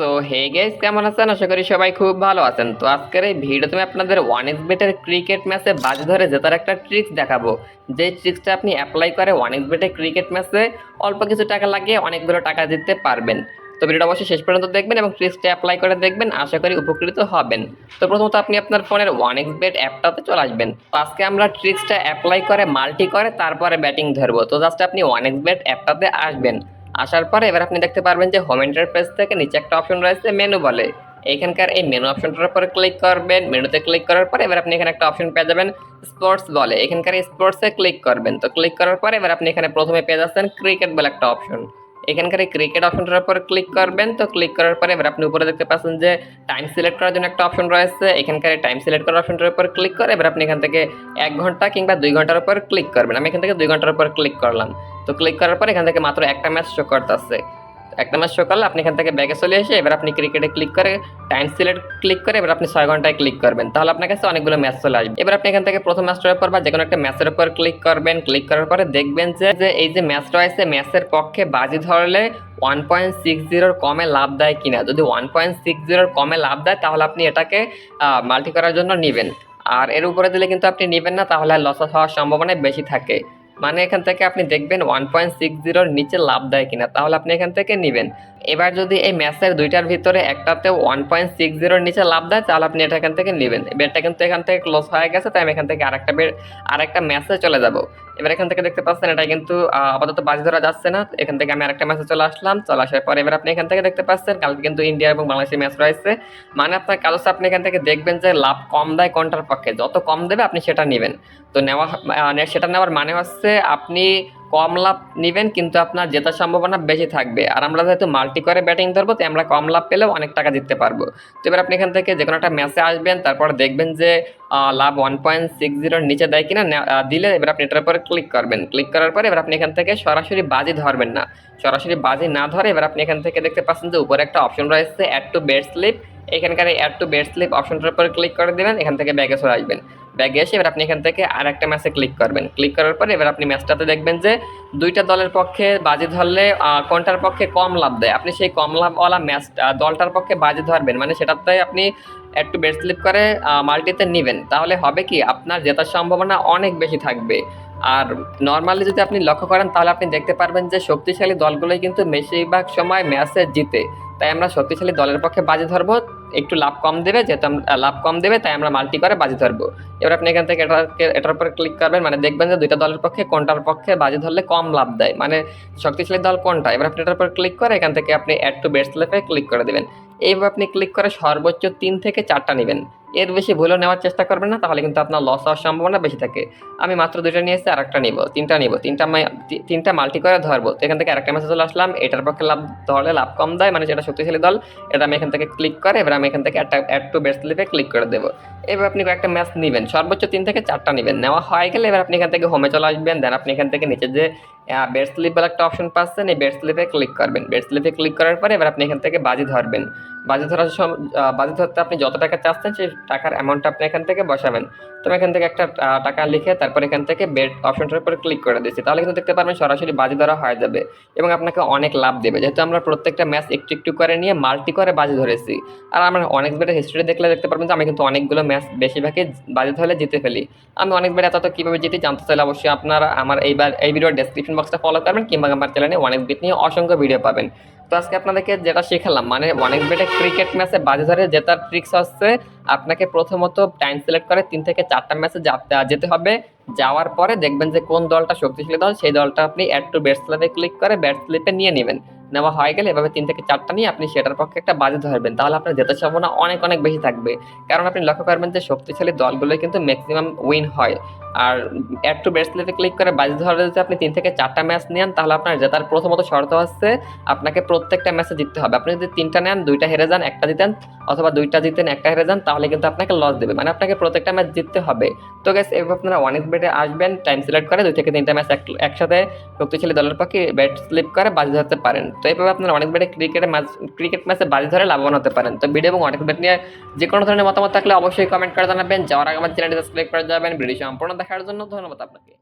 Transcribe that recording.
তো হে গেস কেমন আছেন? আশা করি সবাই খুব ভালো আছেন। তো আজকের এই ভিডিওতে আমি আপনাদের ওয়ান এক্স বেটের ক্রিকেট ম্যাচে বাজি ধরে জেতার একটা ট্রিক্স দেখাবো। যে ট্রিক্সটা আপনি অ্যাপ্লাই করে ওয়ান এক্স বেটের ক্রিকেট ম্যাচে অল্প কিছু টাকা লাগিয়ে অনেকগুলো টাকা দিতে পারবেন। তো ভিডিওটা অবশ্যই শেষ পর্যন্ত দেখবেন এবং ট্রিক্সটা অ্যাপ্লাই করে দেখবেন, আশা করি উপকৃত হবেন। তো প্রথমত আপনি আপনার ফোনের ওয়ান এক্স বেট অ্যাপটাতে চলে আসবেন। তো আজকে আমরা ট্রিক্সটা অ্যাপ্লাই করে মাল্টি করে, তারপরে ব্যাটিং ধরবো। তো জাস্ট আপনি ওয়ান এক্স বেট অ্যাপটাতে আসবেন। আসার পরে এবার আপনি দেখতে পারবেন যে হোম ইন্টারফেস থেকে নিচে একটা অপশন রয়েছে মেনু বলে। এখানকার এই মেনু অপশনটার উপরে ক্লিক করবেন। মেনুতে ক্লিক করার পরে এবার আপনি এখানে একটা অপশন পেয়ে যাবেন স্পোর্টস বলে। এখানকার স্পোর্টসে ক্লিক করবেন। তো ক্লিক করার পরে এবার আপনি এখানে প্রথমে পেয়ে যাচ্ছেন ক্রিকেট বলে একটা অপশন এখানকার এই ক্রিকেট অপশনটার উপরে ক্লিক করবেন। তো ক্লিক করার পরে এবার আপনি উপরে দেখতে পাচ্ছেন যে টাইম সিলেক্ট করার জন্য একটা অপশন রয়েছে। এখানকার টাইম সিলেক্ট করার অপশনটার উপর ক্লিক করে এবার আপনি এখান থেকে এক ঘণ্টা কিংবা দুই ঘণ্টার উপর ক্লিক করবেন। আমি এখান থেকে দুই ঘণ্টার উপর ক্লিক করলাম। তো ক্লিক করার পর এখান থেকে মাত্র একটা ম্যাচ শো করতেছে। একটা ম্যাচ শো করলে আপনি এখান থেকে ব্যাগে চলে এসে এবার আপনি ক্রিকেটে ক্লিক করে টাইম সিলেক্ট ক্লিক করে এবার আপনি ছয় ঘন্টায় ক্লিক করবেন। তাহলে আপনার কাছে অনেকগুলো ম্যাচ চলে আসবে। এবার আপনি এখান থেকে প্রথম ম্যাচটার উপর বা যে কোনো একটা ম্যাচের উপর ক্লিক করবেন। ক্লিক করার পরে দেখবেন যে এই যে ম্যাচ রয়েছে ম্যাচের পক্ষে বাজি ধরলে ওয়ান পয়েন্ট সিক্স জিরোর কমে লাভ দেয় কিনা। যদি ওয়ান পয়েন্ট সিক্স জিরোর কমে লাভ দেয়, তাহলে আপনি এটাকে মাল্টি করার জন্য নেবেন। আর এর উপরে দিলে কিন্তু আপনি নেবেন না, তাহলে লস হওয়ার সম্ভাবনা বেশি থাকে। মানে এখান থেকে আপনি দেখবেন ওয়ান পয়েন্ট সিক্স জিরোর নিচে লাভ দেয় কিনা, তাহলে আপনি এখান থেকে নেবেন। এবার যদি এই ম্যাচের দুইটার ভিতরে একটাতে ওয়ান পয়েন্ট সিক্স জিরোর নিচে লাভ দেয়, তাহলে আপনি এটা এখান থেকে নেবেন। বেডটা কিন্তু এখান থেকে ক্লোজ হয়ে গেছে, তাই আমি এখান থেকে আরেকটা বেড আরেকটা ম্যাচে চলে যাব। এবার এখান থেকে দেখতে পাচ্ছেন, এটা কিন্তু আপাতত বাজি ধরা যাচ্ছে না। এখান থেকে আমি আরেকটা ম্যাচে চলে আসলাম। চলে আসার পর এবার আপনি এখান থেকে দেখতে পাচ্ছেন, কালকে কিন্তু ইন্ডিয়া এবং বাংলাদেশের ম্যাচ রয়েছে। মানে আপনার কাজ হচ্ছে আপনি এখান থেকে দেখবেন যে লাভ কম দেয় কোনটার পক্ষে। যত কম দেবে আপনি সেটা নেবেন। তো নেওয়া সেটা নেওয়ার মানে হচ্ছে আপনি কম লাভ নেবেন, কিন্তু আপনার জেতার সম্ভাবনা বেশি থাকবে। আর আমরা যেহেতু মাল্টি করে ব্যাটিং ধরবো তো আমরা কম লাভ পেলেও অনেক টাকা জিততে পারব। তো এবার আপনি এখান থেকে যে কোনো একটা ম্যাচে আসবেন, তারপর দেখবেন যে লাভ ওয়ান পয়েন্ট সিক্স জিরোর নিচে দেয় কিনা দিলে এবার আপনি এটার উপরে ক্লিক করবেন। ক্লিক করার পরে এবার আপনি এখান থেকে সরাসরি বাজি ধরবেন না। সরাসরি বাজি না ধরে এবার আপনি এখান থেকে দেখতে পাচ্ছেন যে, উপরে একটা অপশন রয়েছে অ্যাড টু বেড স্লিপ এখানকার অ্যাড টু বেড স্লিপ অপশনটার উপরে ক্লিক করে দেবেন, এখান থেকে ব্যাগে চলে আসবেন। ব্যাগে এসে এবার আপনি এখান থেকে আর একটা ম্যাচে ক্লিক করবেন। ক্লিক করার পরে এবার আপনি ম্যাচটাতে দেখবেন যে দুইটা দলের পক্ষে বাজি ধরলে কোনটার পক্ষে কম লাভ দেয়। আপনি সেই কম লাভওয়ালা ম্যাচ দলটার পক্ষে বাজি ধরবেন। মানে সেটাতে আপনি একটু বেড স্লিপ করে মাল্টিতে নেবেন। তাহলে হবে কি, আপনার জেতার সম্ভাবনা অনেক বেশি থাকবে। আর নর্মালি যদি আপনি লক্ষ্য করেন, তাহলে আপনি দেখতে পারবেন যে শক্তিশালী দলগুলোই কিন্তু বেশিরভাগ সময় ম্যাচে জিতে। তাই আমরা শক্তিশালী দলের পক্ষে বাজি ধরবো। একটু লাভ কম দেবে, যেহেতু লাভ কম দেবে, তাই আমরা মাল্টি করে বাজি ধরবো। এবার আপনি এখান থেকে এটাকে এটার উপরে ক্লিক করবেন মানে দেখবেন যে দুইটা দলের পক্ষে কোনটার পক্ষে বাজি ধরলে কম লাভ দেয়। মানে শক্তিশালী দল কোনটা? এবার আপনি এটার উপর ক্লিক করে এখান থেকে আপনি অ্যাড টু বেস্ট লেপে ক্লিক করে দেবেন। এইভাবে আপনি ক্লিক করে সর্বোচ্চ তিন থেকে চারটা নেবেন। এর বেশি ভুলও নেওয়ার চেষ্টা করবেন না, তাহলে কিন্তু আপনার লস হওয়ার সম্ভাবনা বেশি থাকে। আমি মাত্র দুইটা নিয়ে এসেছি আর একটা নিবো, তিনটা নিবো, তিনটা তিনটা মাল্টি করে ধরবো। তো এখান থেকে আরেকটা মেসেজ চলে আসলাম, এটার পক্ষে লাভ ধরলে লাভ কম দেয় মানে যেটা শক্তিশালী দল, এটা আমি এখান থেকে ক্লিক করে, এবার আমি এখান থেকে একটা অ্যাড টু বেস্ট লিপে ক্লিক করে দেবো। এবার আপনি কয়েকটা ম্যাচ নেবেন, সর্বোচ্চ তিন থেকে চারটা নেবেন। নেওয়া হয়ে গেলে এবার আপনি এখান থেকে হোমে চলে আসবেন দেন আপনি এখান থেকে নিচে যে বেড স্লিপ বলে একটা অপশন পাচ্ছেন, এই বেড স্লিপে ক্লিক করবেন। বেড স্লিপে ক্লিক করার পরে এবার আপনি এখান থেকে বাজি ধরবেন। বাজি ধরার সম আহ, বাজি ধরতে আপনি যত টাকা চাচ্ছেন সেই টাকার অ্যামাউন্টটা আপনি এখান থেকে বসাবেন। তো আমি এখান থেকে একটা টাকা লিখে তারপর এখান থেকে বেড অপশনটার উপরে ক্লিক করে দিচ্ছি। তাহলে কিন্তু দেখতে পারবেন সরাসরি বাজি ধরা হয়ে যাবে এবং আপনাকে অনেক লাভ দেবে। যেহেতু আমরা প্রত্যেকটা ম্যাচ একটু একটু করে নিয়ে মাল্টি করে বাজি ধরেছি। আর আমরা অনেক বেড়ে হিস্ট্রি দেখলে দেখতে পারবেন যে আমি কিন্তু অনেকগুলো ম্যাচ বেশিরভাগই বাজি ধরলে জিতে ফেলি। আমি অনেক বেড়ে এত কীভাবে জিতি জানতে চাইলে অবশ্যই আপনারা আমার এইবার এই ভিডিওর ডেসক্রিপশন বক্সটা ফলো করবেন কিংবা আমার চ্যানেলে অনেক বিট নিয়ে অসংখ্য ভিডিও পাবেন। তো আজকে আপনাদেরকে যেটা শেখালাম মানে অনেক বেটে ক্রিকেট ম্যাচে বাজে ধরে জেতার ট্রিক্স হচ্ছে আপনাকে প্রথমত টাইম সিলেক্ট করে তিন থেকে চারটা ম্যাচে যাতে, যেতে হবে। যাওয়ার পরে দেখবেন যে কোন দলটা শক্তিশালী দল, সেই দলটা আপনি অ্যাড টু ব্যাট স্লিপে ক্লিক করে ব্যাট স্লিপে নিয়ে নেবেন। নেওয়া হয়ে গেলে এভাবে তিন থেকে চারটা নিয়ে আপনি সেটার পক্ষে একটা বাজে ধরবেন। তাহলে আপনার জেতার সম্ভাবনা অনেক অনেক বেশি থাকবে। কারণ আপনি লক্ষ্য করবেন যে শক্তিশালী দলগুলোই কিন্তু ম্যাক্সিমাম উইন হয়। আর অ্যাড টু ব্যাট স্লিপে ক্লিক করে বাজি ধরে যদি আপনি তিন থেকে চারটা ম্যাচ নেন, তাহলে আপনার জেতার প্রথমত শর্ত হচ্ছে আপনাকে প্রত্যেকটা ম্যাচে জিততে হবে। আপনি যদি তিনটা নেন, দুইটা হেরে যান, একটা জিতেন, অথবা দুইটা জিতেন, একটা হেরে যান, তাহলে কিন্তু আপনাকে লস দেবে। মানে আপনাকে প্রত্যেকটা ম্যাচ জিততে হবে। তো গ্যাস এভাবে আপনারা এক্স বেটে আসবেন টাইম সিলেক্ট করে দুই থেকে তিনটা ম্যাচ একসাথে শক্তিশালী দলের পক্ষে ব্যাট স্লিপ করে বাজি ধরতে পারেন। তো এইভাবে আপনারা অনেক বেটে ক্রিকেটে ম্যাচ ক্রিকেট ম্যাচে বাজি ধরে লাভবান হতে পারেন। তো ভিডিও এবং অনেক বেট নিয়ে যে কোনো ধরনের মতামত থাকলে অবশ্যই কমেন্ট করে জানাবেন। যাওয়ার আগে আমার চ্যানেলটি সাবস্ক্রাইব করে যাবেন। ভিডিও সম্পূর্ণ দেখার জন্য ধন্যবাদ আপনাকে।